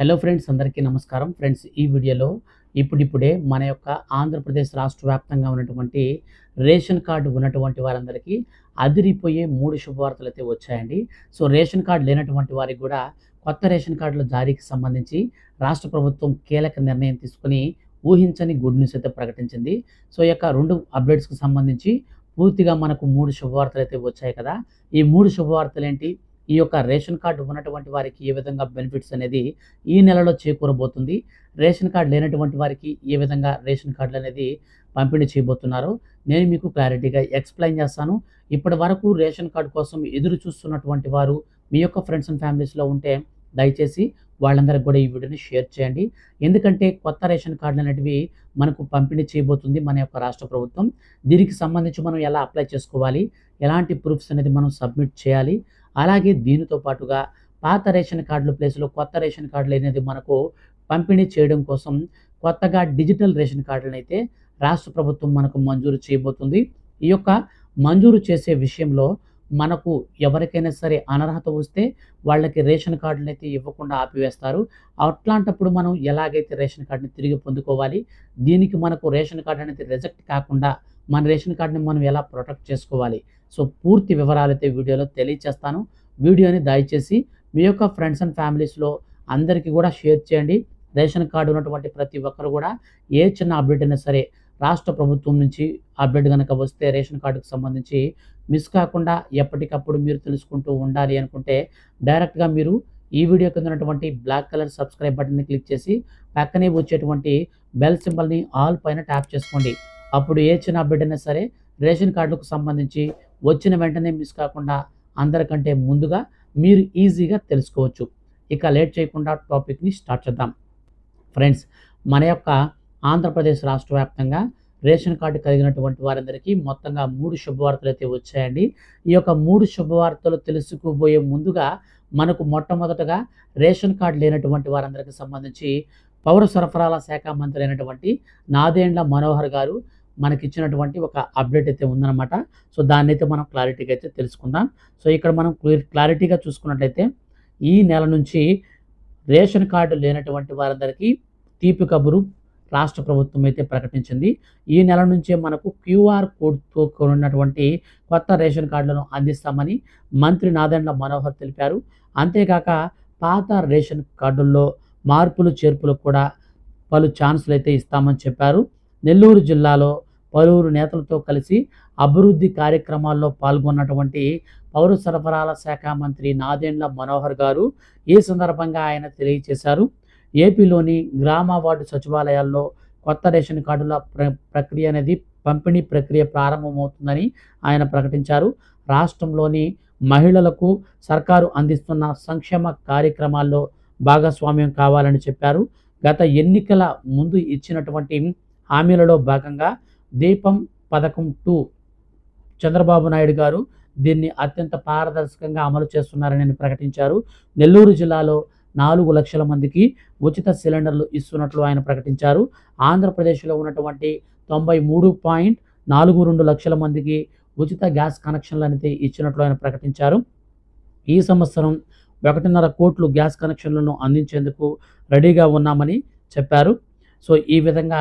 Hello friends అందరికీ నమస్కారం. Friends ఈ వీడియోలో ఇప్పుడిప్పుడే మన యొక్క ఆంధ్రప్రదేశ్ రాష్ట్ర వ్యాప్తంగా ఉన్నటువంటి రేషన్ కార్డు ఉన్నటువంటి వారందరికీ అదిరిపోయే మూడు శుభవార్తలు అయితే వచ్చాయండి. సో రేషన్ కార్డు లేనటువంటి వారికి కూడా కొత్త రేషన్ కార్డుల జారీకి సంబంధించి రాష్ట్ర ప్రభుత్వం కీలక నిర్ణయం తీసుకుని ఊహించని గుడ్ న్యూస్ అయితే ప్రకటించింది. సో ఈ యొక్క రెండు అప్డేట్స్కి సంబంధించి పూర్తిగా మనకు మూడు శుభవార్తలు అయితే వచ్చాయి కదా. ఈ మూడు శుభవార్తలు ఏంటి ఈ యొక్క రేషన్ కార్డు ఉన్నటువంటి వారికి ఏ విధంగా బెనిఫిట్స్ అనేది ఈ నెలలో చేకూరబోతుంది? రేషన్ కార్డు లేనటువంటి వారికి ఏ విధంగా రేషన్ కార్డులు అనేది పంపిణీ చేయబోతున్నారు? నేను మీకు క్లారిటీగా ఎక్స్ప్లెయిన్ చేస్తాను. ఇప్పటి వరకు రేషన్ కార్డు కోసం ఎదురు చూస్తున్నటువంటి వారు మీ యొక్క ఫ్రెండ్స్ అండ్ ఫ్యామిలీస్లో ఉంటే దయచేసి వాళ్ళందరికీ కూడా ఈ వీడియోని షేర్ చేయండి. ఎందుకంటే కొత్త రేషన్ కార్డులు అనేటివి మనకు పంపిణీ చేయబోతుంది మన యొక్క రాష్ట్ర ప్రభుత్వం. దీనికి సంబంధించి మనం ఎలా అప్లై చేసుకోవాలి? ఎలాంటి ప్రూఫ్స్ అనేది మనం సబ్మిట్ చేయాలి? అలాగే దీనితో పాటుగా పాత రేషన్ కార్డుల ప్లేస్లో కొత్త రేషన్ కార్డులు అనేది మనకు పంపిణీ చేయడం కోసం కొత్తగా డిజిటల్ రేషన్ కార్డులను అయితే రాష్ట్ర ప్రభుత్వం మనకు మంజూరు చేయబోతుంది. ఈ యొక్క మంజూరు చేసే విషయంలో మనకు ఎవరికైనా సరే అనర్హత వస్తే వాళ్ళకి రేషన్ కార్డులను అయితే ఇవ్వకుండా ఆపివేస్తారు. అట్లాంటప్పుడు మనం ఎలాగైతే రేషన్ కార్డుని తిరిగి పొందుకోవాలి దీనికి మనకు రేషన్ కార్డు అనేది రిజెక్ట్ కాకుండా మన రేషన్ కార్డుని మనం ఎలా ప్రొటెక్ట్ చేసుకోవాలి? సో పూర్తి వివరాలు అయితే వీడియోలో తెలియచేస్తాను. వీడియోని దయచేసి మీ యొక్క ఫ్రెండ్స్ అండ్ ఫ్యామిలీస్లో అందరికీ కూడా షేర్ చేయండి. రేషన్ కార్డు ఉన్నటువంటి ప్రతి ఒక్కరు కూడా ఏ చిన్న అప్డేట్ అయినా సరే రాష్ట్ర ప్రభుత్వం నుంచి అప్డేట్ కనుక వస్తే రేషన్ కార్డుకు సంబంధించి మిస్ కాకుండా ఎప్పటికప్పుడు మీరు తెలుసుకుంటూ ఉండాలి అనుకుంటే డైరెక్ట్గా మీరు ఈ వీడియో కింద ఉన్నటువంటి బ్లాక్ కలర్ సబ్స్క్రైబ్ బటన్ని క్లిక్ చేసి పక్కనే వచ్చేటువంటి బెల్ సింబల్ని ఆల్ పైన ట్యాప్ చేసుకోండి. అప్పుడు ఏ చిన్న బిడ్డనే అయినా సరే రేషన్ కార్డులకు సంబంధించి వచ్చిన వెంటనే మిస్ కాకుండా అందరికంటే ముందుగా మీరు ఈజీగా తెలుసుకోవచ్చు. ఇక లేట్ చేయకుండా టాపిక్ని స్టార్ట్ చేద్దాం. ఫ్రెండ్స్ మన యొక్క ఆంధ్రప్రదేశ్ రాష్ట్ర వ్యాప్తంగా రేషన్ కార్డు కలిగినటువంటి వారందరికీ మొత్తంగా మూడు శుభవార్తలు అయితే వచ్చాయండి. ఈ యొక్క మూడు శుభవార్తలు తెలుసుకోబోయే ముందుగా మనకు మొట్టమొదటగా రేషన్ కార్డు లేనటువంటి వారందరికీ సంబంధించి పౌర సరఫరాల శాఖ మంత్రి అయినటువంటి నాదేండ్ల మనోహర్ గారు మనకి ఇచ్చినటువంటి ఒక అప్డేట్ అయితే ఉందన్నమాట. సో దాన్ని అయితే మనం క్లారిటీగా అయితే తెలుసుకుందాం. సో ఇక్కడ మనం క్లారిటీగా చూసుకున్నట్లయితే ఈ నెల నుంచి రేషన్ కార్డు లేనటువంటి వారందరికీ తీపి కబురు రాష్ట్ర ప్రభుత్వం అయితే ప్రకటించింది. ఈ నెల నుంచే మనకు క్యూఆర్ కోడ్తో ఉన్నటువంటి కొత్త రేషన్ కార్డులను అందిస్తామని మంత్రి నాదెండ్ల మనోహర్ తెలిపారు. అంతేకాక పాత రేషన్ కార్డుల్లో మార్పులు చేర్పులకు కూడా పలు ఛాన్సులు అయితే ఇస్తామని చెప్పారు. నెల్లూరు జిల్లాలో పలువురు నేతలతో కలిసి అభివృద్ధి కార్యక్రమాల్లో పాల్గొన్నటువంటి పౌర సరఫరాల శాఖ మంత్రి నాదెండ్ల మనోహర్ గారు ఈ సందర్భంగా ఆయన తెలియజేశారు. ఏపీలోని గ్రామ వార్డు సచివాలయాల్లో కొత్త రేషన్ కార్డుల ప్ర ప్రక్రియ అనేది పంపిణీ ప్రక్రియ ప్రారంభమవుతుందని ఆయన ప్రకటించారు. రాష్ట్రంలోని మహిళలకు సర్కారు అందిస్తున్న సంక్షేమ కార్యక్రమాల్లో భాగస్వామ్యం కావాలని చెప్పారు. గత ఎన్నికల ముందు ఇచ్చినటువంటి హామీలలో భాగంగా దీపం పథకం టూ చంద్రబాబు నాయుడు గారు దీన్ని అత్యంత పారదర్శకంగా అమలు చేస్తున్నారని ప్రకటించారు. నెల్లూరు జిల్లాలో నాలుగు లక్షల మందికి ఉచిత సిలిండర్లు ఇస్తున్నట్లు ఆయన ప్రకటించారు. ఆంధ్రప్రదేశ్లో ఉన్నటువంటి తొంభై మూడు పాయింట్ నాలుగు రెండు లక్షల మందికి ఉచిత గ్యాస్ కనెక్షన్లు అనేది ఇచ్చినట్లు ఆయన ప్రకటించారు. ఈ సంవత్సరం ఒకటిన్నర కోట్లు గ్యాస్ కనెక్షన్లను అందించేందుకు రెడీగా ఉన్నామని చెప్పారు. సో ఈ విధంగా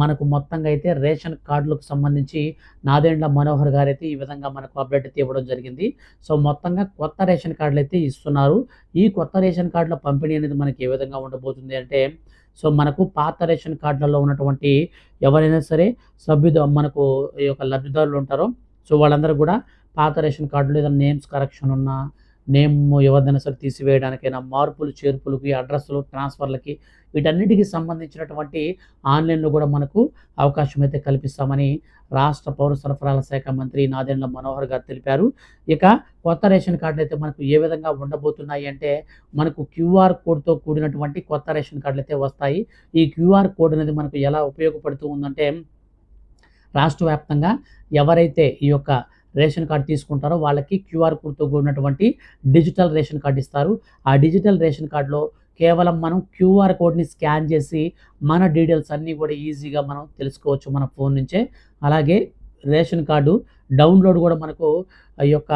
మనకు మొత్తంగా అయితే రేషన్ కార్డులకు సంబంధించి నాదేండ్ల మనోహర్ గారు అయితే ఈ విధంగా మనకు అప్డేట్ అయితే ఇవ్వడం జరిగింది. సో మొత్తంగా కొత్త రేషన్ కార్డులు అయితే ఇస్తున్నారు. ఈ కొత్త రేషన్ కార్డుల పంపిణీ అనేది మనకి ఏ విధంగా ఉండబోతుంది అంటే సో మనకు పాత రేషన్ కార్డులలో ఉన్నటువంటి ఎవరైనా సరే సభ్యులు మనకు ఈ యొక్క లబ్ధిదారులు ఉంటారో సో వాళ్ళందరూ కూడా పాత రేషన్ కార్డులో ఏదైనా నేమ్స్ కరెక్షన్ ఉన్నా నేమ్ యువదనసలు తీసివేయడానికైనా మార్పులు చేర్పులకి అడ్రస్లు ట్రాన్స్ఫర్లకి వీటన్నిటికి సంబంధించినటువంటి ఆన్లైన్లో కూడా మనకు అవకాశం అయితే కల్పిస్తామని రాష్ట్ర పౌర సరఫరాల శాఖ మంత్రి నాదెండ్ల మనోహర్ గారు తెలిపారు. ఇక కొత్త రేషన్ కార్డులు అయితే మనకు ఏ విధంగా ఉండబోతున్నాయి అంటే మనకు క్యూఆర్ కోడ్తో కూడినటువంటి కొత్త రేషన్ కార్డులు అయితే వస్తాయి. ఈ క్యూఆర్ కోడ్ అనేది మనకు ఎలా ఉపయోగపడుతూ ఉందంటే రాష్ట్ర వ్యాప్తంగా ఎవరైతే ఈ యొక్క రేషన్ కార్డు తీసుకుంటారో వాళ్ళకి క్యూఆర్ కోడ్తో కూడినటువంటి డిజిటల్ రేషన్ కార్డు ఇస్తారు. ఆ డిజిటల్ రేషన్ కార్డులో కేవలం మనం క్యూఆర్ కోడ్ని స్కాన్ చేసి మన డీటెయిల్స్ అన్నీ కూడా ఈజీగా మనం తెలుసుకోవచ్చు మన ఫోన్ నుంచే. అలాగే రేషన్ కార్డు డౌన్లోడ్ కూడా మనకు ఈ యొక్క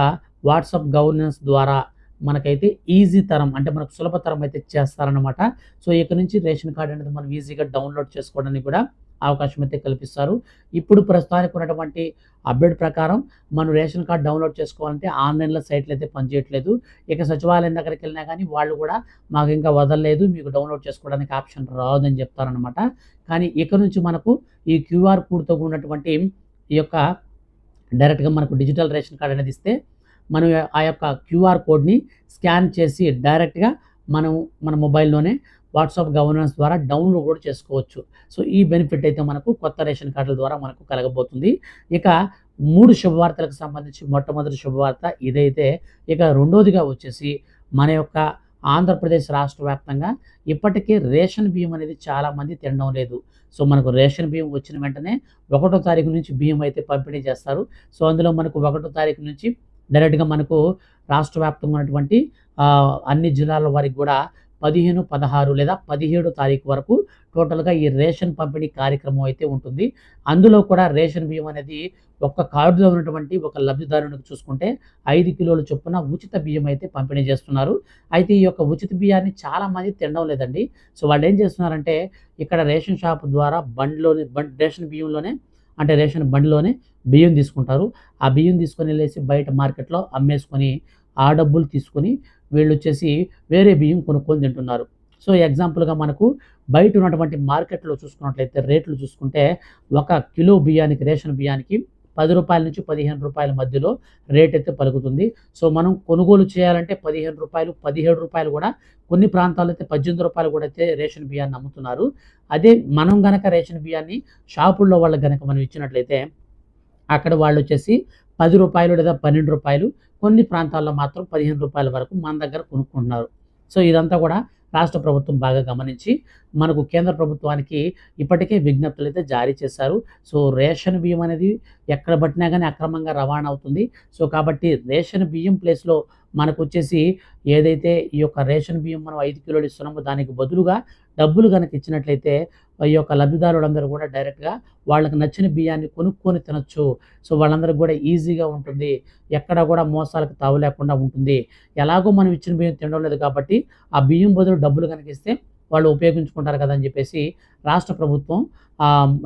వాట్సాప్ గవర్నెన్స్ ద్వారా మనకైతే ఈజీ తరం అంటే మనకు సులభతరం అయితే చేస్తారనమాట సో ఇక నుంచి రేషన్ కార్డు అనేది మనం ఈజీగా డౌన్లోడ్ చేసుకోవడానికి కూడా అవకాశం అయితే కల్పిస్తారు. ఇప్పుడు ప్రస్తుతానికి ఉన్నటువంటి అప్డేట్ ప్రకారం మనం రేషన్ కార్డ్ డౌన్లోడ్ చేసుకోవాలంటే ఆన్లైన్లో సైట్లు అయితే పనిచేయట్లేదు. ఇక సచివాలయం దగ్గరికి వెళ్ళినా కానీ వాళ్ళు కూడా మాకు ఇంకా వదలలేదు మీకు డౌన్లోడ్ చేసుకోవడానికి ఆప్షన్ రాదని చెప్తారనమాట కానీ ఇక నుంచి మనకు ఈ క్యూఆర్ కోడ్తో ఉన్నటువంటి ఈ యొక్క డైరెక్ట్గా మనకు డిజిటల్ రేషన్ కార్డ్ అనేది ఇస్తే మనం ఆ యొక్క క్యూఆర్ కోడ్ని స్కాన్ చేసి డైరెక్ట్గా మనం మన మొబైల్లోనే వాట్సాప్ గవర్నెన్స్ ద్వారా డౌన్లోడ్ కూడా చేసుకోవచ్చు. సో ఈ బెనిఫిట్ అయితే మనకు కొత్త రేషన్ కార్డుల ద్వారా మనకు కలగబోతుంది. ఇక మూడు శుభవార్తలకు సంబంధించి మొట్టమొదటి శుభవార్త ఇదైతే ఇక రెండోదిగా వచ్చేసి మన యొక్క ఆంధ్రప్రదేశ్ రాష్ట్ర వ్యాప్తంగా ఇప్పటికే రేషన్ బియ్యం అనేది చాలామంది తినడం లేదు. సో మనకు రేషన్ బియ్యం వచ్చిన వెంటనే ఒకటో తారీఖు నుంచి బియ్యం అయితే పంపిణీ చేస్తారు. సో అందులో మనకు ఒకటో తారీఖు నుంచి డైరెక్ట్గా మనకు రాష్ట్ర వ్యాప్తంగా ఉన్నటువంటి అన్ని జిల్లాల వారికి కూడా పదిహేను పదహారు లేదా పదిహేడు తారీఖు వరకు టోటల్గా ఈ రేషన్ పంపిణీ కార్యక్రమం అయితే ఉంటుంది. అందులో కూడా రేషన్ బియ్యం అనేది ఒక్క కార్డులో ఉన్నటువంటి ఒక లబ్ధిదారునికి చూసుకుంటే ఐదు కిలోల చొప్పున ఉచిత బియ్యం అయితే పంపిణీ చేస్తున్నారు. అయితే ఈ యొక్క ఉచిత బియ్యాన్ని చాలామంది తినడం లేదండి. సో వాళ్ళు ఏం చేస్తున్నారంటే ఇక్కడ రేషన్ షాప్ ద్వారా బండిలోని బండ్ రేషన్ బియ్యంలోనే అంటే రేషన్ బండిలోనే బియ్యం తీసుకుంటారు. ఆ బియ్యం తీసుకొని వెళ్ళేసి బయట మార్కెట్లో అమ్మేసుకొని ఆ డబ్బులు తీసుకొని వీళ్ళు వచ్చేసి వేరే బియ్యం కొనుక్కొని తింటున్నారు. సో ఎగ్జాంపుల్గా మనకు బయట ఉన్నటువంటి మార్కెట్లో చూసుకున్నట్లయితే రేట్లు చూసుకుంటే ఒక కిలో బియ్యానికి రేషన్ బియ్యానికి పది రూపాయల నుంచి పదిహేను రూపాయల మధ్యలో రేట్ అయితే పలుకుతుంది. సో మనం కొనుగోలు చేయాలంటే పదిహేను రూపాయలు పదిహేడు రూపాయలు కూడా కొన్ని ప్రాంతాల్లో అయితే పద్దెనిమిది రూపాయలు కూడా అయితే రేషన్ బియ్యాన్ని అమ్ముతున్నారు. అదే మనం గనక రేషన్ బియ్యాన్ని షాపుల్లో వాళ్ళకి గనక మనం ఇచ్చినట్లయితే అక్కడ వాళ్ళు వచ్చేసి పది రూపాయలు లేదా పన్నెండు రూపాయలు కొన్ని ప్రాంతాల్లో మాత్రం పదిహేను రూపాయల వరకు మన దగ్గర కొనుక్కుంటున్నారు. సో ఇదంతా కూడా రాష్ట్ర ప్రభుత్వం బాగా గమనించి మనకు కేంద్ర ప్రభుత్వానికి ఇప్పటికే విజ్ఞప్తులు అయితే జారీ చేశారు. సో రేషన్ బియ్యం అనేది ఎక్కడ పట్టినా కానీ అక్రమంగా రవాణా అవుతుంది. సో కాబట్టి రేషన్ బియ్యం ప్లేస్లో మనకు వచ్చేసి ఏదైతే ఈ యొక్క రేషన్ బియ్యం మనం ఐదు కిలోలు ఇస్తున్నామో దానికి బదులుగా డబ్బులు కనుక ఇచ్చినట్లయితే ఈ యొక్క లబ్ధిదారులందరూ కూడా డైరెక్ట్గా వాళ్ళకి నచ్చిన బియ్యాన్ని కొనుక్కొని తినొచ్చు. సో వాళ్ళందరికీ కూడా ఈజీగా ఉంటుంది. ఎక్కడ కూడా మోసాలకు తావు లేకుండా ఉంటుంది. ఎలాగో మనం ఇచ్చిన బియ్యం తినడం లేదు కాబట్టి ఆ బియ్యం బదులు డబ్బులు కనిపిస్తే వాళ్ళు ఉపయోగించుకుంటారు కదా అని చెప్పేసి రాష్ట్ర ప్రభుత్వం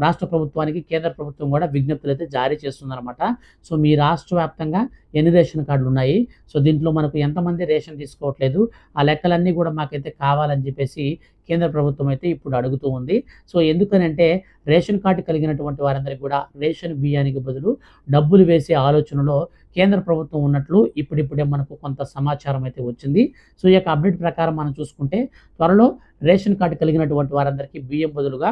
రాష్ట్ర ప్రభుత్వానికి కేంద్ర ప్రభుత్వం కూడా విజ్ఞప్తులు అయితే జారీ చేస్తుందన్నమాట. సో మీ రాష్ట్ర వ్యాప్తంగా ఎన్ని రేషన్ కార్డులు ఉన్నాయి? సో దీంట్లో మనకు ఎంతమంది రేషన్ తీసుకోవట్లేదు? ఆ లెక్కలన్నీ కూడా మాకైతే కావాలని చెప్పేసి కేంద్ర ప్రభుత్వం అయితే ఇప్పుడు అడుగుతూ ఉంది. సో ఎందుకనంటే రేషన్ కార్డు కలిగినటువంటి వారందరికీ కూడా రేషన్ బియ్యానికి బదులు డబ్బులు వేసే ఆలోచనలో కేంద్ర ప్రభుత్వం ఉన్నట్లు ఇప్పుడిప్పుడే మనకు కొంత సమాచారం అయితే వచ్చింది. సో ఈ యొక్క అప్డేట్ ప్రకారం మనం చూసుకుంటే త్వరలో రేషన్ కార్డు కలిగినటువంటి వారందరికీ బియ్యం బదులుగా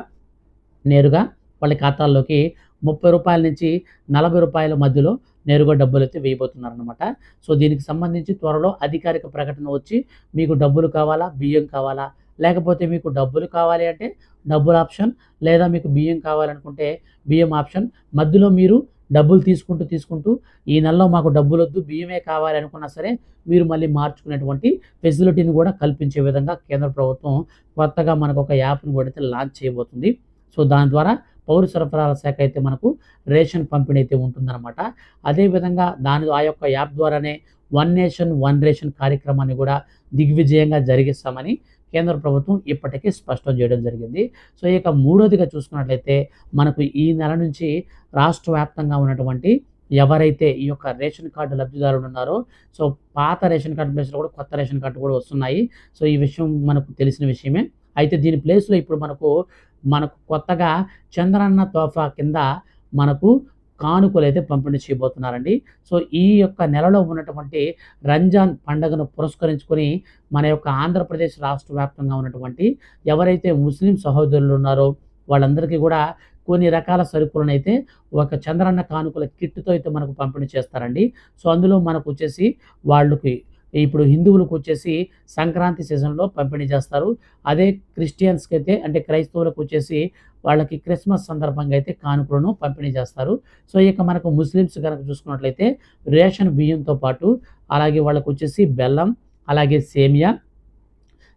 నేరుగా వాళ్ళ ఖాతాల్లోకి ముప్పై రూపాయల నుంచి నలభై రూపాయల మధ్యలో నేరుగా డబ్బులు అయితే వేయబోతున్నారనమాట సో దీనికి సంబంధించి త్వరలో అధికారిక ప్రకటన వచ్చి మీకు డబ్బులు కావాలా బియ్యం కావాలా లేకపోతే మీకు డబ్బులు కావాలి అంటే డబ్బుల ఆప్షన్ లేదా మీకు బియ్యం కావాలనుకుంటే బియ్యం ఆప్షన్ మధ్యలో మీరు డబ్బులు తీసుకుంటూ తీసుకుంటూ ఈ నెలలో మాకు డబ్బులు వద్దు బియ్యమే కావాలి అనుకున్నా సరే మీరు మళ్ళీ మార్చుకునేటువంటి ఫెసిలిటీని కూడా కల్పించే విధంగా కేంద్ర ప్రభుత్వం కొత్తగా మనకు ఒక యాప్ను కూడా అయితే లాంచ్ చేయబోతుంది. సో దాని ద్వారా పౌర సరఫరాల శాఖ అయితే మనకు రేషన్ పంపిణీ అయితే ఉంటుందన్నమాట అదేవిధంగా దాని ఆ యొక్క యాప్ ద్వారానే వన్ నేషన్ వన్ రేషన్ కార్యక్రమాన్ని కూడా దిగ్విజయంగా జరిగిస్తామని కేంద్ర ప్రభుత్వం ఇప్పటికే స్పష్టం చేయడం జరిగింది. సో ఇక మూడోదిగా చూసుకున్నట్లయితే మనకు ఈ నెల నుంచి రాష్ట్ర వ్యాప్తంగా ఉన్నటువంటి ఎవరైతే ఈ యొక్క రేషన్ కార్డు లబ్ధిదారులు ఉన్నారో సో పాత రేషన్ కార్డు ప్లేస్లో కూడా కొత్త రేషన్ కార్డు కూడా వస్తున్నాయి. సో ఈ విషయం మనకు తెలిసిన విషయమే. అయితే దీని ప్లేస్లో ఇప్పుడు మనకు మనకు కొత్తగా చంద్రన్న తోఫా కింద మనకు కానుకలు అయితే పంపిణీ చేయబోతున్నారండి. సో ఈ యొక్క నెలలో ఉన్నటువంటి రంజాన్ పండుగను పురస్కరించుకొని మన యొక్క ఆంధ్రప్రదేశ్ రాష్ట్ర వ్యాప్తంగా ఉన్నటువంటి ఎవరైతే ముస్లిం సహోదరులు ఉన్నారో వాళ్ళందరికీ కూడా కొన్ని రకాల సరుకులను అయితే ఒక చంద్రన్న కానుకల కిట్తో అయితే మనకు పంపిణీ చేస్తారండి. సో అందులో మనకు వచ్చేసి వాళ్ళకి ఇప్పుడు హిందువులకు వచ్చేసి సంక్రాంతి సీజన్లో పంపిణీ చేస్తారు. అదే క్రిస్టియన్స్కి అయితే అంటే క్రైస్తవులకు వచ్చేసి వాళ్ళకి క్రిస్మస్ సందర్భంగా అయితే కానుకలను పంపిణీ చేస్తారు. సో ఇక మనకు ముస్లిమ్స్ కనుక చూసుకున్నట్లయితే రేషన్ బియ్యంతో పాటు అలాగే వాళ్ళకు వచ్చేసి బెల్లం అలాగే సేమియా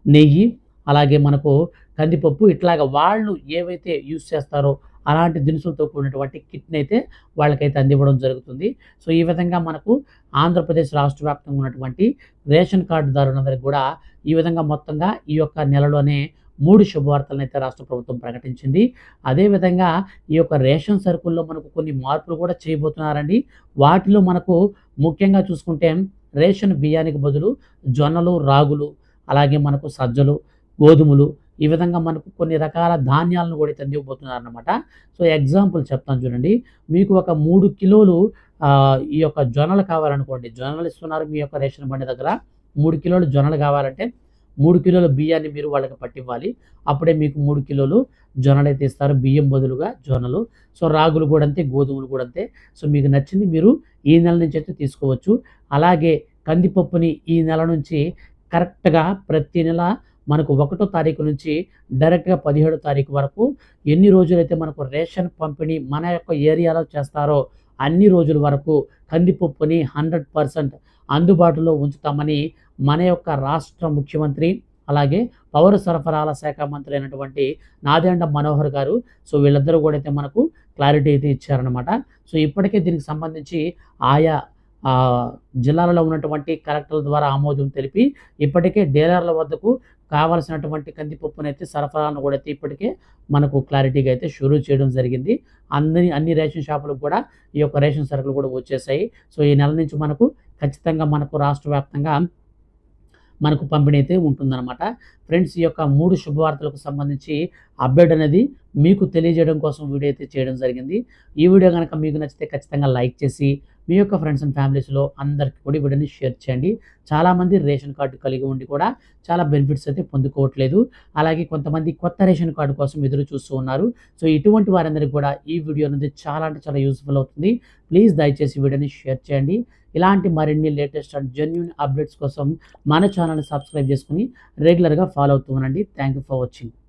నెయ్యి అలాగే మనకు కందిపప్పు ఇట్లాగ వాళ్ళు ఏవైతే యూస్ చేస్తారో అలాంటి దినుసులతో కూడినటువంటి కిట్ని అయితే వాళ్ళకైతే అందివ్వడం జరుగుతుంది. సో ఈ విధంగా మనకు ఆంధ్రప్రదేశ్ రాష్ట్ర వ్యాప్తంగా ఉన్నటువంటి రేషన్ కార్డుదారులందరికీ కూడా ఈ విధంగా మొత్తంగా ఈ యొక్క నెలలోనే మూడు శుభవార్తలను అయితే రాష్ట్ర ప్రభుత్వం ప్రకటించింది. అదేవిధంగా ఈ యొక్క రేషన్ సరుకుల్లో మనకు కొన్ని మార్పులు కూడా చేయబోతున్నారండి. వాటిలో మనకు ముఖ్యంగా చూసుకుంటే రేషన్ బియ్యానికి బదులు జొన్నలు రాగులు అలాగే మనకు సజ్జలు గోధుమలు ఈ విధంగా మనకు కొన్ని రకాల ధాన్యాలను కూడా అయితే ఇవ్వబోతున్నారనమాట అనమాట సో ఎగ్జాంపుల్ చెప్తాను చూడండి. మీకు ఒక మూడు కిలోలు ఈ యొక్క జొన్నలు కావాలనుకోండి. జొన్నలు ఇస్తున్నారు మీ యొక్క రేషన్ బండి దగ్గర. మూడు కిలోలు జొన్నలు కావాలంటే మూడు కిలోల బియ్యాన్ని మీరు వాళ్ళకి పట్టివ్వాలి. అప్పుడే మీకు మూడు కిలోలు జొన్నలు అయితే ఇస్తారు. బియ్యం బదులుగా జొన్నలు. సో రాగులు కూడా అంతే గోధుమలు కూడా అంతే. సో మీకు నచ్చింది మీరు ఈ నెల నుంచి అయితే తీసుకోవచ్చు. అలాగే కందిపప్పుని ఈ నెల నుంచి కరెక్ట్గా ప్రతి నెల మనకు ఒకటో తారీఖు నుంచి డైరెక్ట్గా పదిహేడో తారీఖు వరకు ఎన్ని రోజులైతే మనకు రేషన్ పంపిణీ మన యొక్క ఏరియాలో చేస్తారో అన్ని రోజుల వరకు కందిపప్పుని హండ్రెడ్ పర్సెంట్ అందుబాటులో ఉంచుతామని మన యొక్క రాష్ట్ర ముఖ్యమంత్రి అలాగే పౌర సరఫరాల శాఖ మంత్రి అయినటువంటి నాదెండ మనోహర్ గారు సో వీళ్ళిద్దరూ కూడా అయితే మనకు క్లారిటీ అయితే ఇచ్చారనమాట సో ఇప్పటికే దీనికి సంబంధించి ఆయా జిల్లాలలో ఉన్నటువంటి కలెక్టర్ల ద్వారా ఆమోదం తెలిపి ఇప్పటికే డీలర్ల వద్దకు కావలసినటువంటి కందిపప్పునైతే సరఫరాను కూడా అయితే ఇప్పటికే మనకు క్లారిటీగా అయితే షురూ చేయడం జరిగింది. అందరి అన్ని రేషన్ షాపులకు కూడా ఈ యొక్క రేషన్ సరుకులు కూడా వచ్చేసాయి. సో ఈ నెల నుంచి మనకు ఖచ్చితంగా మనకు రాష్ట్ర వ్యాప్తంగా మనకు పంపిణీ అయితే ఉంటుందన్నమాట. ఫ్రెండ్స్ ఈ యొక్క మూడు శుభవార్తలకు సంబంధించి అప్డేట్ అనేది మీకు తెలియజేయడం కోసం వీడియో అయితే చేయడం జరిగింది. ఈ వీడియో కనుక మీకు నచ్చితే ఖచ్చితంగా లైక్ చేసి మీ యొక్క ఫ్రెండ్స్ అండ్ ఫ్యామిలీస్లో అందరికీ కూడా వీడియోని షేర్ చేయండి. చాలామంది రేషన్ కార్డు కలిగి ఉండి కూడా చాలా బెనిఫిట్స్ అయితే పొందుకోవట్లేదు. అలాగే కొంతమంది కొత్త రేషన్ కార్డు కోసం ఎదురు చూస్తూ ఉన్నారు. సో ఇటువంటి వారందరికీ కూడా ఈ వీడియో అనేది చాలా అంటే చాలా యూస్ఫుల్ అవుతుంది. ప్లీజ్ దయచేసి వీడియోని షేర్ చేయండి. ఇలాంటి మరిన్ని లేటెస్ట్ అండ్ జెన్యున్ అప్డేట్స్ కోసం మన ఛానల్ని సబ్స్క్రైబ్ చేసుకుని రెగ్యులర్గా ఫాలో అవుతూ ఉండండి. Thank you for watching